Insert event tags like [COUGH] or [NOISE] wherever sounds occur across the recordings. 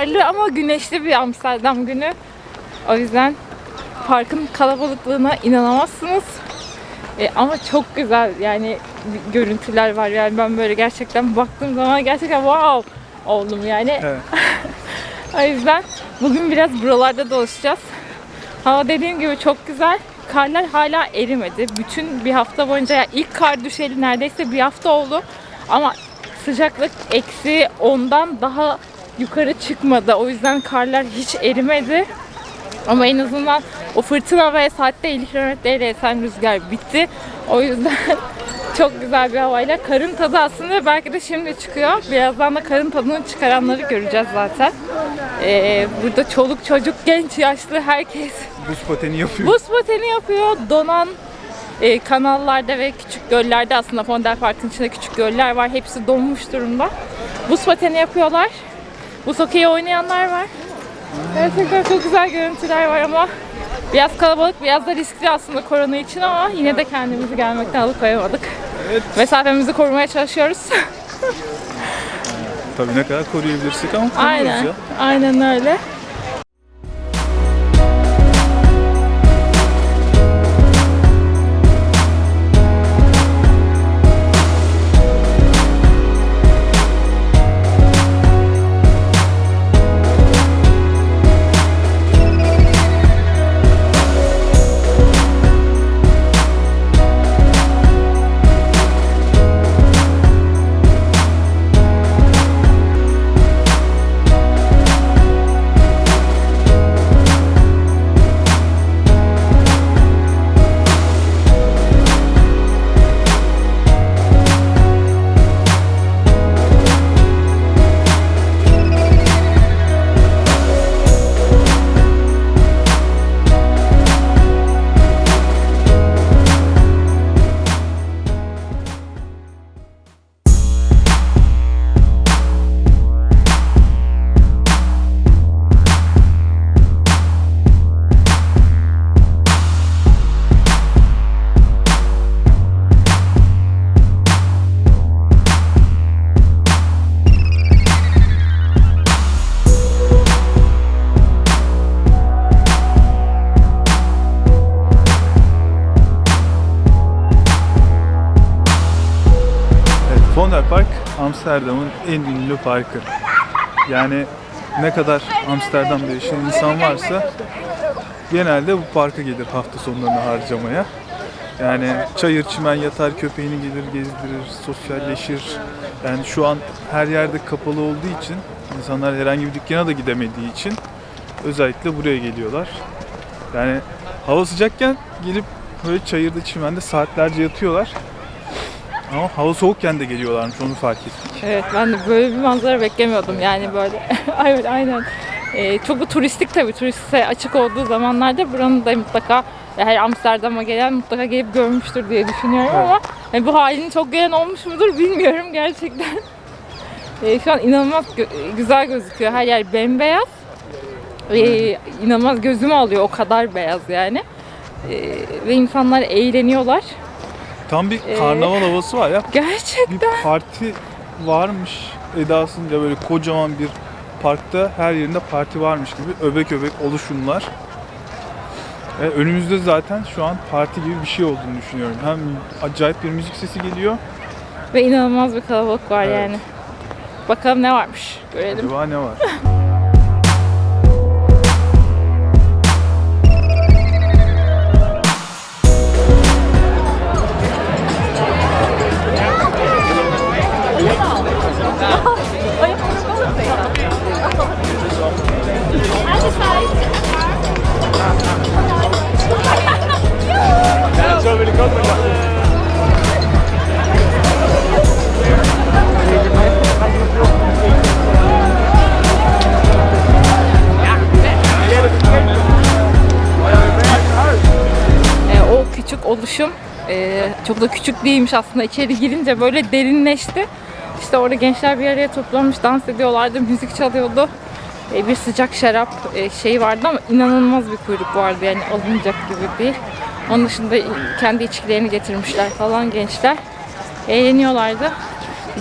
karlı ama güneşli bir Amsterdam günü. O yüzden parkın kalabalıklığına inanamazsınız. E, ama çok güzel yani görüntüler var yani ben böyle gerçekten baktığım zaman gerçekten wow oldum yani. Evet. [LAUGHS] O yüzden bugün biraz buralarda dolaşacağız. Hava dediğim gibi çok güzel. Karlar hala erimedi. Bütün bir hafta boyunca ya ilk kar düşeli neredeyse bir hafta oldu. Ama sıcaklık eksi ondan daha yukarı çıkmadı. O yüzden karlar hiç erimedi. Ama en azından o fırtına ve saatte 50 kilometreyle esen rüzgar bitti. O yüzden [LAUGHS] çok güzel bir havayla karın tadı aslında belki de şimdi çıkıyor. Birazdan da karın tadını çıkaranları göreceğiz zaten. Ee, burada çoluk çocuk, genç, yaşlı herkes [LAUGHS] Buz pateni yapıyor. buz pateni yapıyor. Donan e, kanallarda ve küçük göllerde aslında Fonder Park'ın içinde küçük göller var. Hepsi donmuş durumda. Buz pateni yapıyorlar. Buz hokeyi oynayanlar var. Gerçekten çok güzel görüntüler var ama biraz kalabalık, biraz da riskli aslında korona için ama yine de kendimizi gelmekten alıkoyamadık. Evet. Mesafemizi korumaya çalışıyoruz. Tabii ne kadar koruyabilirsek ama koruyoruz aynen, ya. aynen öyle. Amsterdam'ın en ünlü parkı. Yani ne kadar Amsterdam'da yaşayan insan varsa genelde bu parka gelir hafta sonlarını harcamaya. Yani çayır çimen yatar, köpeğini gelir gezdirir, sosyalleşir. Yani şu an her yerde kapalı olduğu için insanlar herhangi bir dükkana da gidemediği için özellikle buraya geliyorlar. Yani hava sıcakken gelip böyle çayırda çimende saatlerce yatıyorlar. Ama hava soğukken de geliyorlarmış onu fark ettik. Evet ben de böyle bir manzara beklemiyordum yani böyle. [LAUGHS] evet aynen. Ee, çok da turistik tabii turiste açık olduğu zamanlarda buranın da mutlaka her Amsterdam'a gelen mutlaka gelip görmüştür diye düşünüyorum Evet. ama hani bu halini çok gelen olmuş mudur bilmiyorum gerçekten. [LAUGHS] Ee, şu an inanılmaz gö- güzel gözüküyor. Her yer bembeyaz. Ee, inanılmaz gözümü alıyor o kadar beyaz yani. Ee, ve insanlar eğleniyorlar. Tam bir Ee, karnaval havası var ya. Gerçekten. Bir parti varmış edasında böyle kocaman bir parkta her yerinde parti varmış gibi öbek öbek oluşumlar. E, önümüzde zaten şu an parti gibi bir şey olduğunu düşünüyorum. Hem acayip bir müzik sesi geliyor. Ve inanılmaz bir kalabalık var Evet. yani. Bakalım ne varmış. Görelim. Acaba ne var? [LAUGHS] küçük oluşum e, çok da küçük değilmiş aslında. İçeri girince böyle derinleşti. İşte orada gençler bir araya toplanmış, dans ediyorlardı, müzik çalıyordu. E, bir sıcak şarap e, şeyi vardı ama inanılmaz bir kuyruk vardı yani alınacak gibi değil. Onun dışında kendi içkilerini getirmişler falan gençler. Eğleniyorlardı.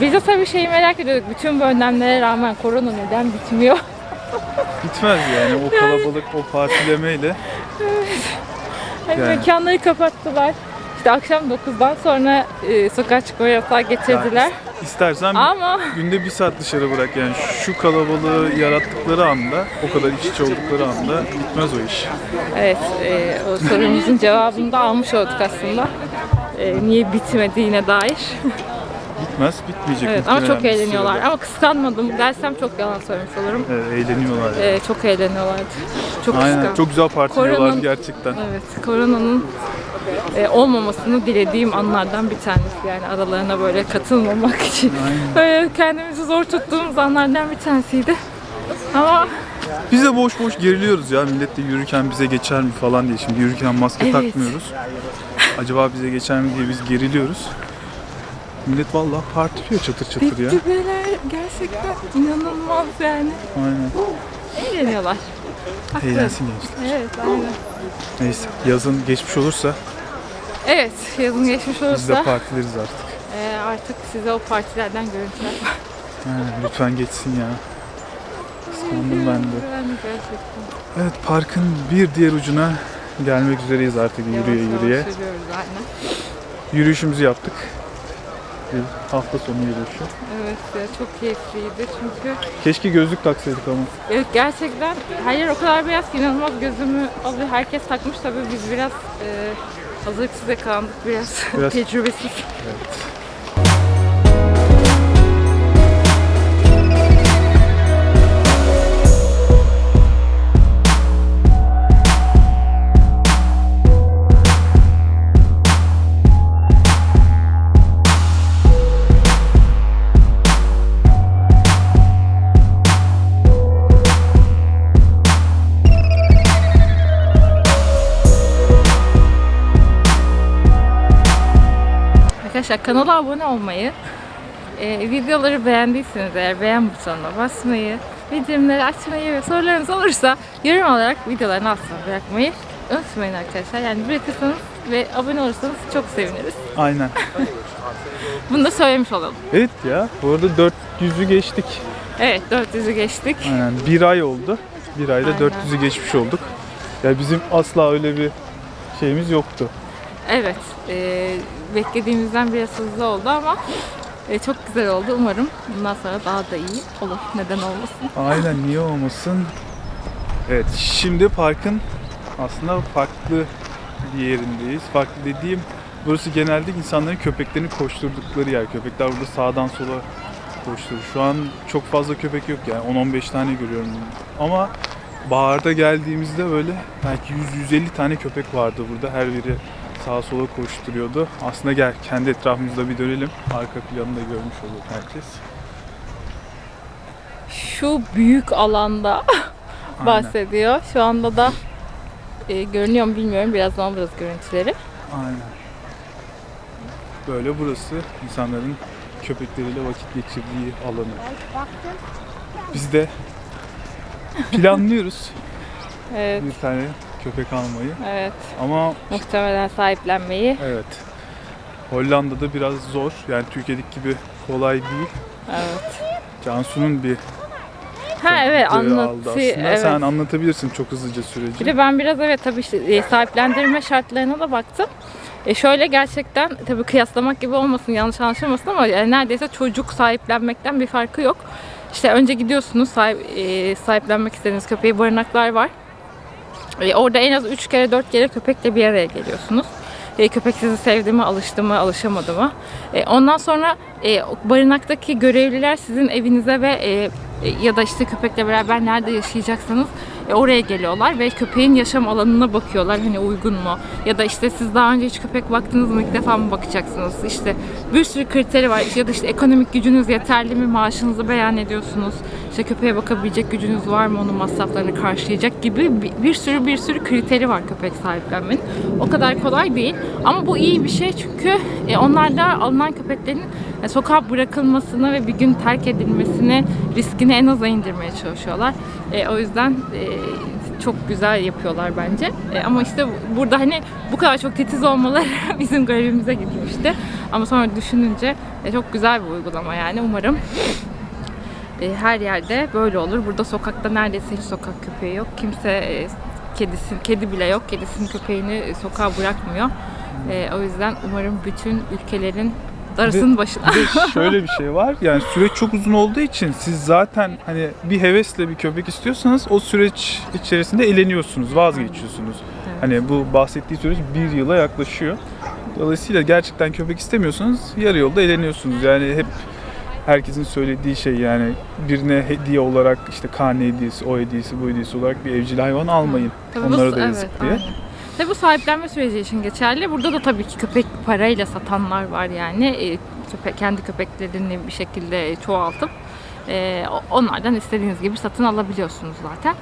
Biz de tabii şeyi merak ediyorduk. Bütün bu önlemlere rağmen korona neden bitmiyor? Bitmez yani o kalabalık, o partilemeyle. Hani Yani. mekanları kapattılar. İşte akşam 9'dan sonra e, sokağa çıkma yasağı getirdiler. İstersen Ama günde bir saat dışarı bırak yani şu kalabalığı yarattıkları anda, o kadar iç içe oldukları anda bitmez o iş. evet e, o sorumuzun cevabını da almış olduk aslında. E, niye bitmediğine dair. [LAUGHS] Bitmez, bitmeyecek. Evet, ama çok eğleniyorlar. sürede. Ama kıskanmadım dersem çok yalan söylemiş olurum. Evet, eğleniyorlar. yani. E, çok eğleniyorlardı. Çok Aynen, kıskandım. çok güzel partiliyorlar gerçekten. Evet, koronanın e, olmamasını dilediğim anlardan bir tanesi. Yani aralarına böyle katılmamak için. Böyle kendimizi zor tuttuğumuz anlardan bir tanesiydi. Ama Biz de boş boş geriliyoruz ya millet de yürürken bize geçer mi falan diye. Şimdi yürürken maske Evet. takmıyoruz. Acaba bize geçer mi diye biz geriliyoruz. Millet vallahi partiliyor çatır çatır ya. tepkiler gerçekten inanılmaz yani. Aynen. Eğleniyorlar. Haklı. Eğlensin gençler. Evet, aynen. Neyse yazın geçmiş olursa Evet, yazın geçmiş biz de olursa partileriz artık. e, artık size o partilerden görüntüler Aynen, lütfen geçsin ya. Kıskandım ben de. Gerçekten. Evet parkın bir diğer ucuna gelmek üzereyiz artık yürüye Yavaş yürüye. yürüyoruz aynen. Yürüyüşümüzü yaptık. Bir hafta sonu yürüyüşü. Evet ya çok keyifliydi çünkü Keşke gözlük taksaydık ama. evet, gerçekten her yer o kadar beyaz ki inanılmaz gözümü alıyor. Herkes takmış tabii biz biraz e, hazırlıksız yakalandık biraz, Biraz- [LAUGHS] tecrübesiz. Arkadaşlar kanala abone olmayı, e, videoları beğendiyseniz eğer beğen butonuna basmayı, bildirimleri açmayı ve sorularınız olursa yorum olarak videoların altına bırakmayı unutmayın arkadaşlar. Yani bırakırsanız ve abone olursanız çok seviniriz. Aynen. [LAUGHS] Bunu da söylemiş olalım. Evet ya bu arada 400'ü geçtik. Evet 400'ü geçtik. Aynen bir ay oldu. Bir ayda Aynen. 400'ü geçmiş olduk. Ya bizim asla öyle bir şeyimiz yoktu. Evet e, beklediğimizden biraz hızlı oldu ama e, çok güzel oldu. Umarım bundan sonra daha da iyi olur. Neden olmasın. Aynen niye olmasın? Evet şimdi parkın aslında farklı bir yerindeyiz. Farklı dediğim burası genelde insanların köpeklerini koşturdukları yer. Köpekler burada sağdan sola koşturur. Şu an çok fazla köpek yok yani 10-15 tane görüyorum. Ama baharda geldiğimizde böyle belki 100-150 tane köpek vardı burada. Her biri sağa sola koşturuyordu. Aslında gel kendi etrafımızda bir dönelim. Arka planını da görmüş olur herkes. Şu büyük alanda bahsediyor. Şu anda da e, görünüyor mu bilmiyorum. Birazdan alırız görüntüleri. Aynen. Böyle burası insanların köpekleriyle vakit geçirdiği alanı. Biz de planlıyoruz Evet, bir tane köpek almayı. evet. Ama Muhtemelen sahiplenmeyi. evet Hollanda'da biraz zor. Yani Türkiye'deki gibi kolay değil. Evet. Cansu'nun bir Ha evet anlatı. Evet. Sen anlatabilirsin çok hızlıca Bir süreci. de ben biraz evet tabii işte e, sahiplendirme şartlarına da baktım. E şöyle gerçekten tabii kıyaslamak gibi olmasın yanlış anlaşılmasın ama yani neredeyse çocuk sahiplenmekten bir farkı yok. İşte önce gidiyorsunuz sahip, e, sahiplenmek istediğiniz köpeği barınaklar var. E, orada en az 3 kere 4 kere köpekle bir araya geliyorsunuz. E, köpek sizi sevdi mi, alıştı mı, alışamadı mı? E, ondan sonra barınaktaki görevliler sizin evinize ve ya da işte köpekle beraber nerede yaşayacaksanız e, oraya geliyorlar ve köpeğin yaşam alanına bakıyorlar. Hani uygun mu? Ya da işte siz daha önce hiç köpek baktınız mı? İlk defa mı bakacaksınız? İşte bir sürü kriteri var. Ya da işte ekonomik gücünüz yeterli mi? Maaşınızı beyan ediyorsunuz. İşte köpeğe bakabilecek gücünüz var mı? Onun masraflarını karşılayacak gibi bir, sürü bir sürü kriteri var köpek sahiplenmenin. O kadar kolay değil. Ama bu iyi bir şey çünkü e, onlarda alınan köpeklerin e, sokağa bırakılmasını ve bir gün terk edilmesini riskini en aza indirmeye çalışıyorlar. E, o yüzden e, çok güzel yapıyorlar bence. E, ama işte burada hani bu kadar çok titiz olmaları [LAUGHS] bizim görevimize gitmişti. Ama sonra düşününce e, çok güzel bir uygulama yani umarım E, her yerde böyle olur. Burada sokakta neredeyse hiç sokak köpeği yok. Kimse e, kedisi, kedi bile yok. Kedisinin köpeğini sokağa bırakmıyor. E, o yüzden umarım bütün ülkelerin darısının başına. Bir de [LAUGHS] şöyle bir şey var. Yani süreç çok uzun olduğu için siz zaten hani bir hevesle bir köpek istiyorsanız o süreç içerisinde eleniyorsunuz, vazgeçiyorsunuz. Evet. Hani bu bahsettiği süreç bir yıla yaklaşıyor. Dolayısıyla gerçekten köpek istemiyorsanız yarı yolda eleniyorsunuz. Yani hep herkesin söylediği şey yani birine hediye olarak işte karne hediyesi, o hediyesi, bu hediyesi olarak bir evcil hayvan almayın. Tabii Onlara da yazık evet, diye. aynen. Tabii bu sahiplenme süreci için geçerli. Burada da tabii ki köpek parayla satanlar var yani. E, köpe- kendi köpeklerini bir şekilde çoğaltıp e, onlardan istediğiniz gibi satın alabiliyorsunuz zaten.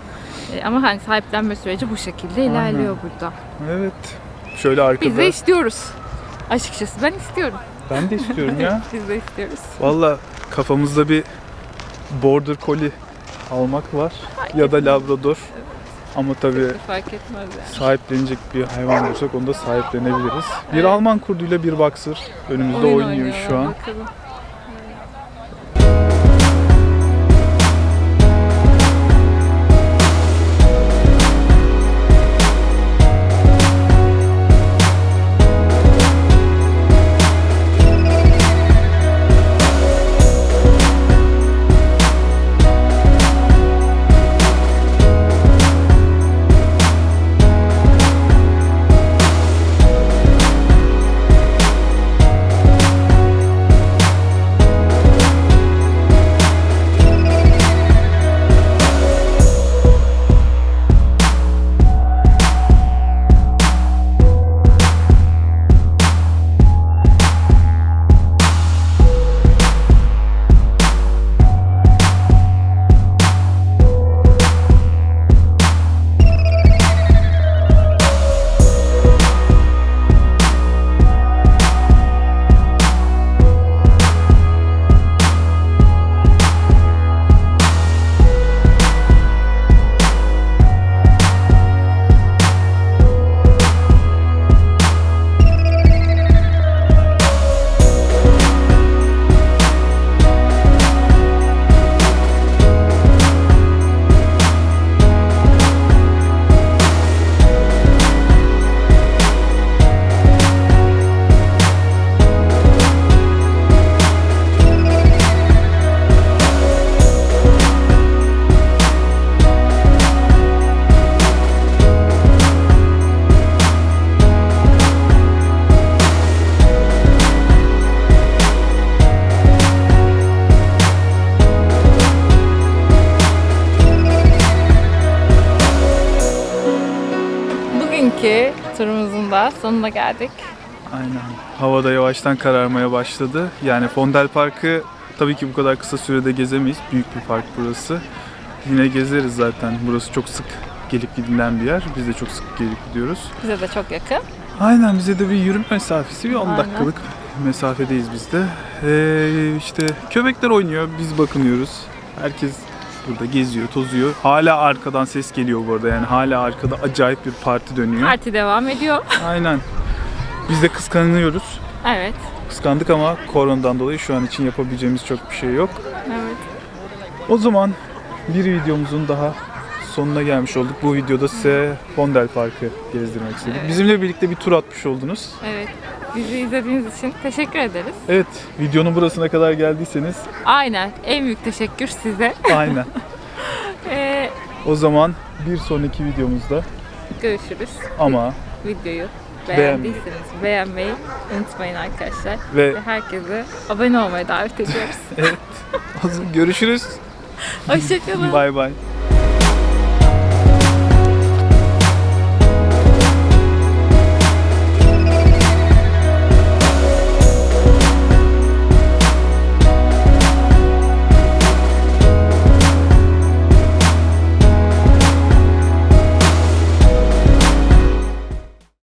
E, ama hani sahiplenme süreci bu şekilde ilerliyor burada. Evet. Şöyle arkada. Biz de istiyoruz. Açıkçası ben istiyorum. Ben de istiyorum ya. [LAUGHS] Biz de istiyoruz. Valla kafamızda bir border collie almak var ya da labrador. Ama tabii Fark etmez yani. sahiplenecek bir hayvan bulursak onu da sahiplenebiliriz. Bir Evet. Alman kurduyla bir boxer önümüzde Oyun oynuyor şu an. bakalım. Sonuna geldik. Aynen. Havada yavaştan kararmaya başladı. Yani Fondel Parkı tabii ki bu kadar kısa sürede gezemeyiz. Büyük bir park burası. Yine gezeriz zaten. Burası çok sık gelip gidilen bir yer. Biz de çok sık gelip gidiyoruz. Bize de çok yakın. Aynen bize de bir yürüme mesafesi bir 10 Aynen. dakikalık mesafedeyiz biz de. Ee, işte köpekler oynuyor, biz bakınıyoruz. Herkes burada geziyor, tozuyor. Hala arkadan ses geliyor bu arada yani hala arkada acayip bir parti dönüyor. Parti devam ediyor. Aynen. Biz de kıskanıyoruz. Evet. Kıskandık ama koronadan dolayı şu an için yapabileceğimiz çok bir şey yok. Evet. O zaman bir videomuzun daha sonuna gelmiş olduk. Bu videoda size Fondel Parkı gezdirmek istedik. Evet. Bizimle birlikte bir tur atmış oldunuz. Evet. Bizi izlediğiniz için teşekkür ederiz. Evet, videonun burasına kadar geldiyseniz Aynen. En büyük teşekkür size. aynen. [LAUGHS] Ee, O zaman bir sonraki videomuzda görüşürüz. ama Videoyu Beğenmeyi. beğendiyseniz beğenmeyi unutmayın arkadaşlar. ve Ve herkese abone olmaya davet ediyoruz. evet. [LAUGHS] O zaman görüşürüz. Hoşçakalın. Bay bay.